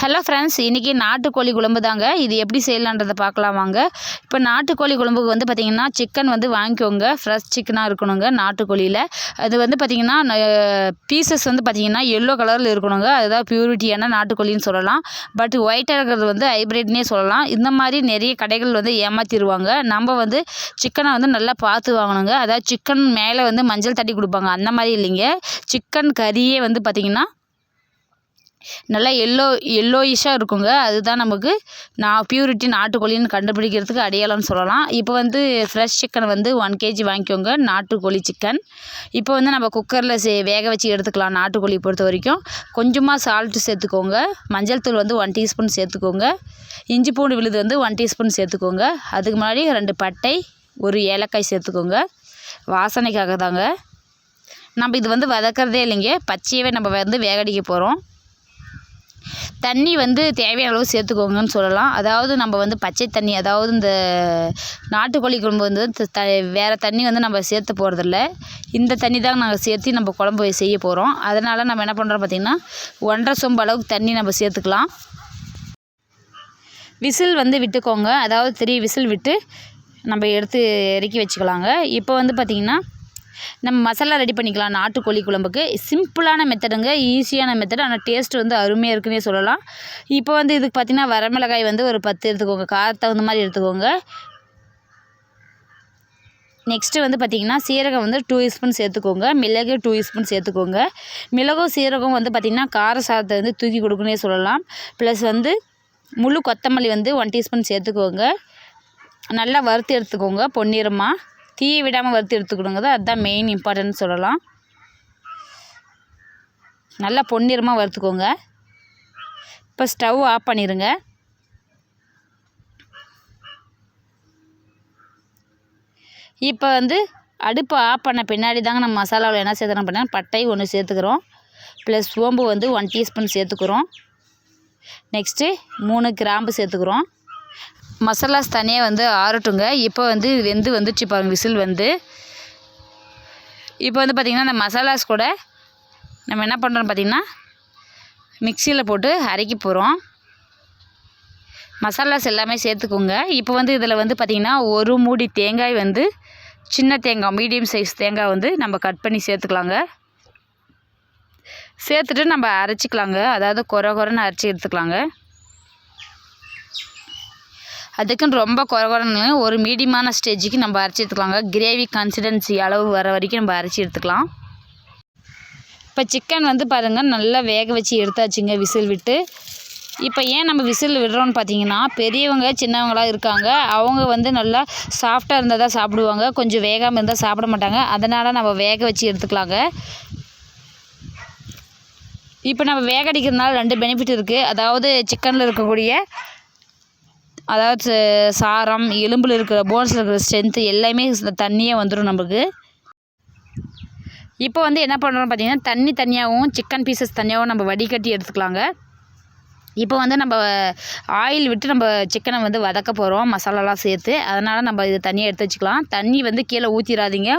Hello friends இன்றைக்கி நாட்டுக்கோழி குழம்பு தாங்க இது எப்படி செய்யலான்றதை பார்க்கலாம் வாங்க. இப்போ நாட்டுக்கோழி குழம்புக்கு வந்து பார்த்திங்கன்னா சிக்கன் வந்து வாங்கிக்கோங்க. ஃப்ரெஷ் சிக்கனாக இருக்கணுங்க நாட்டுக்கோழியில். அது வந்து பார்த்திங்கன்னா பீசஸ் வந்து பார்த்திங்கன்னா எல்லோ கலரில் இருக்கணுங்க. அதுதான் பியூரிட்டியான நாட்டுக்கோழின்னு சொல்லலாம். பட் ஒயிட்டாக இருக்கிறது வந்து ஹைப்ரிட்னே சொல்லலாம். இந்த மாதிரி நிறைய கடைகள் வந்து ஏமாற்றிடுவாங்க நம்ம வந்து சிக்கனை வந்து நல்லா பார்த்து வாங்கணுங்க. அதாவது சிக்கன் மேலே வந்து மஞ்சள் தட்டி கொடுப்பாங்க. அந்த மாதிரி இல்லைங்க. சிக்கன் கறியே வந்து பார்த்திங்கன்னா நல்லா எல்லோ எல்லோயிஷாக இருக்குங்க. அதுதான் நமக்கு நான் பியூரிட்டி நாட்டுக்கோழின்னு கண்டுபிடிக்கிறதுக்கு அடையாளம்னு சொல்லலாம். இப்போ வந்து ஃப்ரெஷ் சிக்கன் வந்து ஒன் கேஜி வாங்கிக்கோங்க நாட்டுக்கோழி சிக்கன் இப்போ வந்து நம்ம குக்கரில் சே வேக வச்சு எடுத்துக்கலாம் நாட்டுக்கோழி பொறுத்த வரைக்கும் கொஞ்சமாக சால்ட்டு சேர்த்துக்கோங்க. மஞ்சள் தூள் வந்து ஒன் டீஸ்பூன் சேர்த்துக்கோங்க. இஞ்சி பூண்டு விழுது வந்து ஒன் டீஸ்பூன் சேர்த்துக்கோங்க. அதுக்கு முன்னாடி ரெண்டு பட்டை ஒரு ஏலக்காய் சேர்த்துக்கோங்க. வாசனைக்காக தாங்க நம்ம இது வந்து வதக்கிறதே இல்லைங்க. பச்சையவே நம்ம வந்து வேகடிக்க போகிறோம் தண்ணி வந்து தேவையான அளவு சேர்த்துக்கோங்கன்னு சொல்லலாம். அதாவது நம்ம வந்து பச்சை தண்ணி அதாவது இந்த நாட்டுக்கோழி குழம்பு வந்து த வேறு தண்ணி வந்து நம்ம சேர்த்து போகிறதில்ல இந்த தண்ணி தான் நாங்கள் சேர்த்து நம்ம குழம்பு செய்ய போகிறோம் அதனால் நம்ம என்ன பண்ணுறோம் பார்த்திங்கன்னா ஒன்றரை சொம்பு அளவுக்கு தண்ணி நம்ம சேர்த்துக்கலாம். விசில் வந்து விட்டுக்கோங்க. அதாவது த்ரீ விசில் விட்டு நம்ம எடுத்து இறக்கி வச்சுக்கலாங்க. இப்போ வந்து பார்த்திங்கன்னா நம்ம மசாலா ரெடி பண்ணிக்கலாம். நாட்டுக்கோழி குழம்புக்கு. சிம்பிளான மெத்தடுங்க ஈஸியான மெத்தட் ஆனால் டேஸ்ட் வந்து அருமையாக இருக்குன்னே சொல்லலாம். இப்போ வந்து இதுக்கு பார்த்திங்கன்னா வரமிளகாய் வந்து ஒரு பத்து எடுத்துக்கோங்க. காரத்தை தகுந்த மாதிரி எடுத்துக்கோங்க. நெக்ஸ்ட்டு வந்து பார்த்திங்கன்னா சீரகம் வந்து டூ ஸ்பூன் சேர்த்துக்கோங்க. மிளகு டூ ஸ்பூன் சேர்த்துக்கோங்க. மிளகும் சீரகம் வந்து பார்த்திங்கன்னா கார சாதத்தை வந்து தூக்கி கொடுக்குன்னே சொல்லலாம். ப்ளஸ் வந்து முழு கொத்தமல்லி வந்து ஒன் டீஸ்பூன் சேர்த்துக்கோங்க. நல்லா வறுத்து எடுத்துக்கோங்க பொன்னிறமாக தீயை விடாமல் வறுத்து எடுத்துக்கணுங்கிறது அதுதான் மெயின் இம்பார்ட்டன்ட் சொல்லலாம். நல்லா பொன்னிறமாக வறுத்துக்கோங்க. இப்போ ஸ்டவ் ஆஃப் பண்ணிடுங்க இப்போ வந்து அடுப்பை ஆஃப் பண்ண பின்னாடி தாங்க நம்ம மசாலாவில் என்ன சேர்த்துறோம் பண்ணால் பட்டை ஒன்று சேர்த்துக்கிறோம். ப்ளஸ் சோம்பு வந்து ஒன் டீஸ்பூன் சேர்த்துக்கிறோம். நெக்ஸ்ட்டு மூணு கிராம்பு சேர்த்துக்கிறோம். மசாலாஸ் தனியாக வந்து ஆறட்டுங்க. இப்போ வந்து வெந்து வந்துச்சு பாருங்கள் விசில் வந்து. இப்போ வந்து பார்த்திங்கன்னா அந்த மசாலாஸ் கூட நம்ம என்ன பண்ணுறோம் பார்த்திங்கன்னா மிக்சியில் போட்டு அரைக்க போகிறோம் மசாலாஸ் எல்லாமே சேர்த்துக்கோங்க. இப்போ வந்து இதில் வந்து பார்த்திங்கன்னா ஒரு மூடி தேங்காய் வந்து சின்ன தேங்காய் மீடியம் சைஸ் தேங்காய் வந்து நம்ம கட் பண்ணி சேர்த்துக்கலாங்க. சேர்த்துட்டு நம்ம அரைச்சிக்கலாங்க. அதாவது குறை குறைன்னு அரைச்சி எடுத்துக்கலாங்க. அதுக்குன்னு ரொம்ப குறை குறைன்னு ஒரு மீடியமான ஸ்டேஜுக்கு நம்ம அரைச்சி எடுத்துக்கலாங்க. கிரேவி கன்சிடென்சி அளவு வர வரைக்கும் நம்ம அரைச்சி எடுத்துக்கலாம். இப்போ சிக்கன் வந்து பாருங்கள் நல்லா வேக வச்சு எடுத்தாச்சுங்க விசில் விட்டு. இப்போ ஏன் நம்ம விசில் விடுறோன்னு பார்த்தீங்கன்னா பெரியவங்க சின்னவங்களாக இருக்காங்க. அவங்க வந்து நல்லா சாஃப்டாக இருந்தால் தான் சாப்பிடுவாங்க. கொஞ்சம் வேகாமல் இருந்தால் சாப்பிட மாட்டாங்க. அதனால் நம்ம வேக வச்சு எடுத்துக்கலாங்க. இப்போ நம்ம வேக அடிக்கிறதுனால ரெண்டு பெனிஃபிட் இருக்குது அதாவது சிக்கனில் இருக்கக்கூடிய அதாவது சாரம் எலும்பில் இருக்கிற போன்ஸில் இருக்கிற ஸ்ட்ரென்த்து எல்லாமே தண்ணியே வந்துடும் நம்மளுக்கு. இப்போ வந்து என்ன பண்ணுறோம் பார்த்தீங்கன்னா தண்ணி தனியாகவும் சிக்கன் பீசஸ் தனியாகவும் நம்ம வடிகட்டி எடுத்துக்கலாங்க. இப்போ வந்து நம்ம ஆயில் விட்டு நம்ம சிக்கனை வந்து வதக்க போகிறோம் மசாலாலாம் சேர்த்து. அதனால் நம்ம இது தண்ணியை எடுத்து வச்சுக்கலாம். தண்ணி வந்து கீழே ஊற்றிடாதீங்க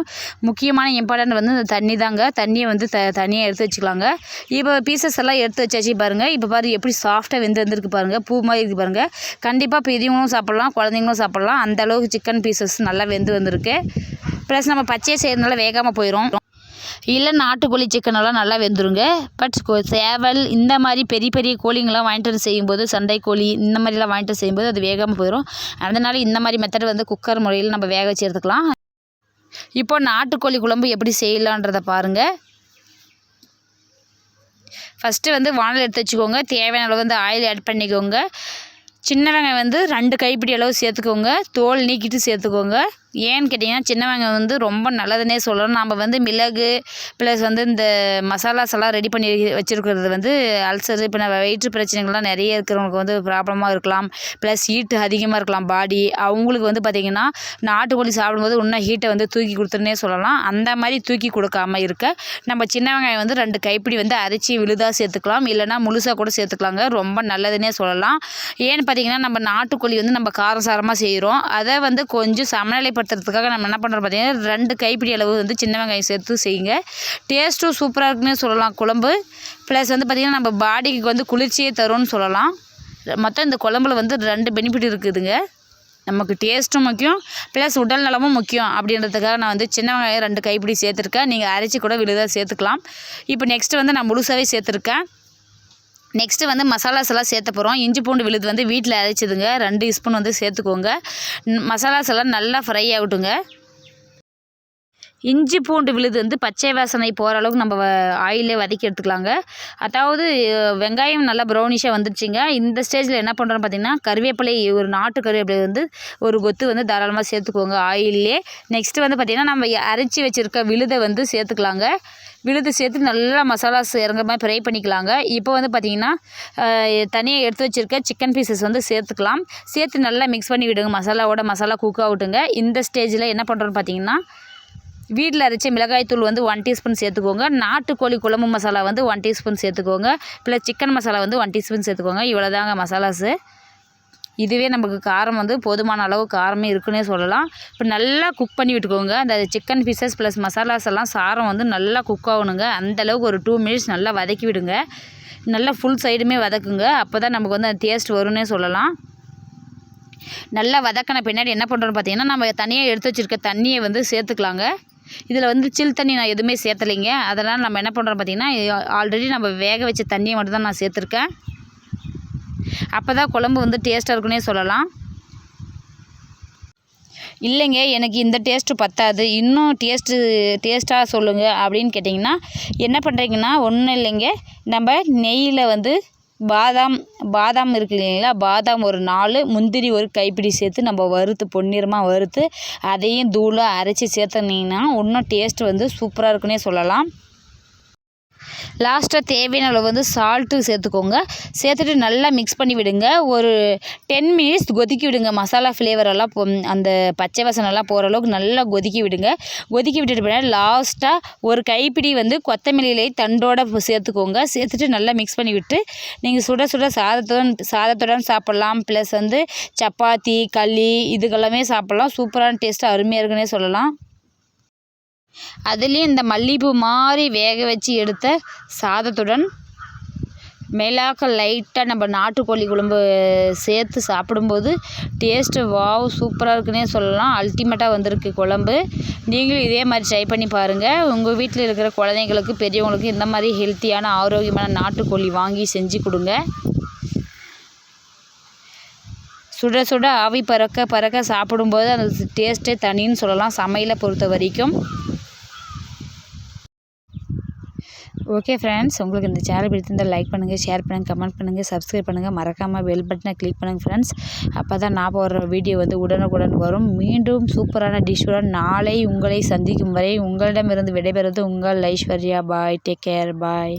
முக்கியமான இம்பார்ட்டன்ட் வந்து இந்த தண்ணி தாங்க. தண்ணியை வந்து த தனியாக எடுத்து வச்சுக்கலாங்க. இப்போ பீசஸ் எல்லாம் எடுத்து வச்சாச்சு பாருங்கள் இப்போ பாரு எப்படி சாஃப்டாக வெந்து வந்துருக்கு பாருங்கள் பூ மாதிரி இருக்குது பாருங்கள் கண்டிப்பாக பெரியவங்களும் சாப்பிட்லாம் குழந்தைங்களும் சாப்பிட்லாம். அந்தளவுக்கு சிக்கன் பீசஸ் நல்லா வெந்து வந்திருக்கு. ப்ளஸ் நம்ம பச்சையை செய்கிறதுனால வேகாமல் போயிடும் இல்லை நாட்டுக்கோழி சிக்கனெல்லாம் நல்லா வெந்துருங்க. பட் சேவல் இந்த மாதிரி பெரிய பெரிய கோழிங்கெல்லாம் வாங்கிட்டு வந்து செய்யும்போது சண்டை கோழி இந்த மாதிரிலாம் வாங்கிட்டு செய்யும்போது அது வேகாமல் போயிடும் அதனால் இந்த மாதிரி மெத்தட் வந்து குக்கர் முறையில் நம்ம வேக வச்சு எடுத்துக்கலாம். இப்போ நாட்டுக்கோழி குழம்பு எப்படி செய்யலான்றதை பாருங்கள் ஃபஸ்ட்டு வந்து வானல் எடுத்து வச்சுக்கோங்க. தேவையான அளவு வந்து ஆயில் ஆட் பண்ணிக்கோங்க. சின்ன வெங்காயம் வந்து ரெண்டு கைப்பிடி அளவு சேர்த்துக்கோங்க. தோல் நீக்கிட்டு சேர்த்துக்கோங்க. ஏன்னு கேட்டிங்கன்னா சின்ன வெங்காயம் வந்து ரொம்ப நல்லதுன்னே சொல்லலாம் நம்ம வந்து மிளகு ப்ளஸ் வந்து இந்த மசாலாஸ் எல்லாம் ரெடி பண்ணி வச்சுருக்கிறது வந்து அல்சர் இப்போ நம்ம வயிற்று பிரச்சனைகள்லாம் நிறைய இருக்கிறவங்களுக்கு வந்து ப்ராப்ளமாக இருக்கலாம். ப்ளஸ் ஹீட்டு அதிகமாக இருக்கலாம் பாடி அவங்களுக்கு வந்து பார்த்திங்கன்னா நாட்டுக்கோழி சாப்பிடும்போது இன்னும் ஹீட்டை வந்து தூக்கி கொடுத்துருன்னே சொல்லலாம். அந்த மாதிரி தூக்கி கொடுக்காம இருக்க நம்ம சின்ன வெங்காயம் வந்து ரெண்டு கைப்பிடி வந்து அரைச்சி விழுதாக சேர்த்துக்கலாம். இல்லைனா முழுசாக கூட சேர்த்துக்கலாங்க. ரொம்ப நல்லதுன்னே சொல்லலாம். ஏன்னு பார்த்திங்கன்னா நம்ம நாட்டுக்கோழி வந்து நம்ம காரசாரமாக செய்கிறோம் அதை வந்து கொஞ்சம் சமநிலைப்பட்டு ஏற்படுத்துறதுக்காக நம்ம என்ன பண்ணுறோம் பார்த்தீங்கன்னா ரெண்டு கைப்பிடி அளவு வந்து சின்ன வெங்காயம் சேர்த்து செய்யுங்க. டேஸ்ட்டும் சூப்பராக இருக்குன்னே சொல்லலாம். குழம்பு. ப்ளஸ் வந்து பார்த்திங்கன்னா நம்ம பாடிக்கு வந்து குளிர்ச்சியே தரும்னு சொல்லலாம். மொத்தம் இந்த குழம்புல வந்து ரெண்டு பெனிஃபிட் இருக்குதுங்க. நமக்கு டேஸ்ட்டும் முக்கியம். ப்ளஸ் உடல் நலமும் முக்கியம். அப்படின்றதுக்காக நான் வந்து சின்ன வெங்காயம் ரெண்டு கைப்பிடி சேர்த்துருக்கேன். நீங்கள் அரைச்சி கூட விழுதாக சேர்த்துக்கலாம். இப்போ நெக்ஸ்ட்டு வந்து நான் முழுசாகவே சேர்த்துருக்கேன். நெக்ஸ்ட்டு வந்து மசாலாஸ் எல்லாம் சேர்த்த போகிறோம் இஞ்சி பூண்டு விழுது வந்து வீட்டில் அரைச்சிதுங்க. ரெண்டு ஸ்பூன் வந்து சேர்த்துக்கோங்க. மசாலாஸ் எல்லாம் நல்லா ஃப்ரை ஆகட்டுங்க. இஞ்சி பூண்டு விழுது வந்து பச்சை வாசனை போகிற அளவுக்கு நம்ம ஆயிலே வதக்கி எடுத்துக்கலாங்க. அதாவது வெங்காயம் நல்லா ப்ரௌனிஷாக வந்துடுச்சிங்க இந்த ஸ்டேஜில் என்ன பண்ணுறோன்னு பார்த்தீங்கன்னா கருவேப்பிலை ஒரு நாட்டு கருவேப்பிலை வந்து ஒரு கொத்து வந்து தாராளமாக சேர்த்துக்கோங்க ஆயிலே நெக்ஸ்ட்டு வந்து பார்த்திங்கன்னா நம்ம அரைச்சி வச்சுருக்க விழுதை வந்து சேர்த்துக்கலாங்க. விழுது சேர்த்து நல்லா மசாலாஸ் இறங்குற மாதிரி ஃப்ரை பண்ணிக்கலாங்க. இப்போ வந்து பார்த்திங்கன்னா தனியாக எடுத்து வச்சுருக்க சிக்கன் பீசஸ் வந்து சேர்த்துக்கலாம். சேர்த்து நல்லா மிக்ஸ் பண்ணி விடுங்க. மசாலாவோட மசாலா குக் ஆகட்டுங்க. இந்த ஸ்டேஜில் என்ன பண்ணுறோன்னு பார்த்தீங்கன்னா வீட்டில் அரைச்ச மிளகாய்த்தூள் வந்து ஒன் டீஸ்பூன் சேர்த்துக்கோங்க. நாட்டுக்கோழி குழம்பு மசாலா வந்து ஒன் டீஸ்பூன் சேர்த்துக்கோங்க. ப்ளஸ் சிக்கன் மசாலா வந்து ஒன் டீஸ்பூன் சேர்த்துக்கோங்க. இவ்வளோ தாங்க மசாலாஸு. இதுவே நமக்கு காரம் வந்து போதுமான அளவு காரமே இருக்குன்னே சொல்லலாம். இப்போ நல்லா குக் பண்ணி விட்டுக்கோங்க. அந்த சிக்கன் பீசஸ் ப்ளஸ் மசாலாஸ் எல்லாம் சாரம் வந்து நல்லா குக் ஆகணுங்க. அந்தளவுக்கு ஒரு டூ மினிட்ஸ் நல்லா வதக்கி விடுங்க. நல்லா ஃபுல் சைடுமே வதக்குங்க. அப்போ தான் நமக்கு வந்து அந்த டேஸ்ட் வரும்னே சொல்லலாம். நல்லா வதக்கின பின்னாடி என்ன பண்ணுறோன்னு பார்த்தீங்கன்னா நம்ம தனியாக எடுத்து வச்சுருக்க தண்ணியை வந்து சேர்த்துக்கலாங்க. இதில் வந்து சில் தண்ணி நான் எதுவுமே சேர்த்தலைங்க. அதனால் நம்ம என்ன பண்ணுறோம் பார்த்திங்கன்னா ஆல்ரெடி நம்ம வேக வச்ச தண்ணியை மட்டும் தான் நான் சேர்த்துருக்கேன். அப்போ தான் குழம்பு வந்து டேஸ்ட்டாக இருக்குன்னே சொல்லலாம். இல்லைங்க எனக்கு இந்த டேஸ்ட்டு பத்தாது. இன்னும் டேஸ்ட்டு டேஸ்ட்டாக சொல்லுங்கள் அப்படின்னு கேட்டிங்கன்னா என்ன பண்ணுறீங்கன்னா ஒன்றும் இல்லைங்க. நம்ம நெய்யில் வந்து பாதாம் பாதாம் இருக்கு இல்லைங்களா? பாதாம் ஒரு நாலு முந்திரி ஒரு கைப்பிடி சேர்த்து நம்ம வறுத்து பொன்னிறமாக வறுத்து அதையும் தூளாக அரைச்சி சேர்த்துனீங்கன்னா இன்னும் டேஸ்ட் வந்து சூப்பராக இருக்குன்னே சொல்லலாம். லாஸ்ட்டாக தேவையான அளவு வந்து சால்ட்டு சேர்த்துக்கோங்க. சேர்த்துட்டு நல்லா மிக்ஸ் பண்ணி விடுங்க. ஒரு டென் மினிட்ஸ் கொதிக்கி விடுங்க. மசாலா ஃப்ளேவரெல்லாம் அந்த பச்சை வசனெல்லாம் போகிற அளவுக்கு நல்லா கொதிக்கி விடுங்க. கொதிக்கி விட்டுட்டு பின்னாடி லாஸ்ட்டாக ஒரு கைப்பிடி வந்து கொத்தமல்லியிலே தண்டோட சேர்த்துக்கோங்க. சேர்த்துட்டு நல்லா மிக்ஸ் பண்ணி விட்டு நீங்கள் சுட சுட சாதத்துடன் சாதத்துடன் சாப்பிட்லாம். ப்ளஸ் வந்து சப்பாத்தி களி இதுக்கெல்லாமே சாப்பிட்லாம். சூப்பரான டேஸ்ட்டு அருமையாக இருக்குன்னே சொல்லலாம். அதுலேயும் இந்த மல்லிகைப்பூ மாதிரி வேக வச்சு எடுத்த சாதத்துடன் மேலாக்க லைட்டாக நம்ம நாட்டுக்கோழி குழம்பு சேர்த்து சாப்பிடும்போது டேஸ்ட்டு வாவ் சூப்பராக இருக்குன்னே சொல்லலாம். அல்டிமேட்டாக வந்திருக்கு குழம்பு. நீங்களும் இதே மாதிரி ட்ரை பண்ணி பாருங்கள் உங்கள் வீட்டில் இருக்கிற குழந்தைங்களுக்கு பெரியவங்களுக்கு இந்த மாதிரி ஹெல்த்தியான ஆரோக்கியமான நாட்டுக்கோழி வாங்கி செஞ்சு கொடுங்க. சுட சுட ஆவி பறக்க பறக்க சாப்பிடும்போது அந்த டேஸ்ட்டே தனின்னு சொல்லலாம். சமையலை பொறுத்த வரைக்கும் ஓகே ஃப்ரெண்ட்ஸ் உங்களுக்கு இந்த சேனல் பிடித்திருந்தால் லைக் பண்ணுங்கள் ஷேர் பண்ணுங்கள் கமெண்ட் பண்ணுங்கள் சப்ஸ்கிரைப் பண்ணுங்கள் மறக்காமல் பெல் பட்டனை கிளிக் பண்ணுங்கள் ஃப்ரெண்ட்ஸ் அப்போ தான் நான் போடுற வீடியோ வந்து உடனுக்குடன் வரும். மீண்டும் சூப்பரான டிஷ்ஷுடன் நாளை உங்களை சந்திக்கும் வரை உங்களிடமிருந்து விடைபெறுவது உங்கள் Aishwarya. Bye take care bye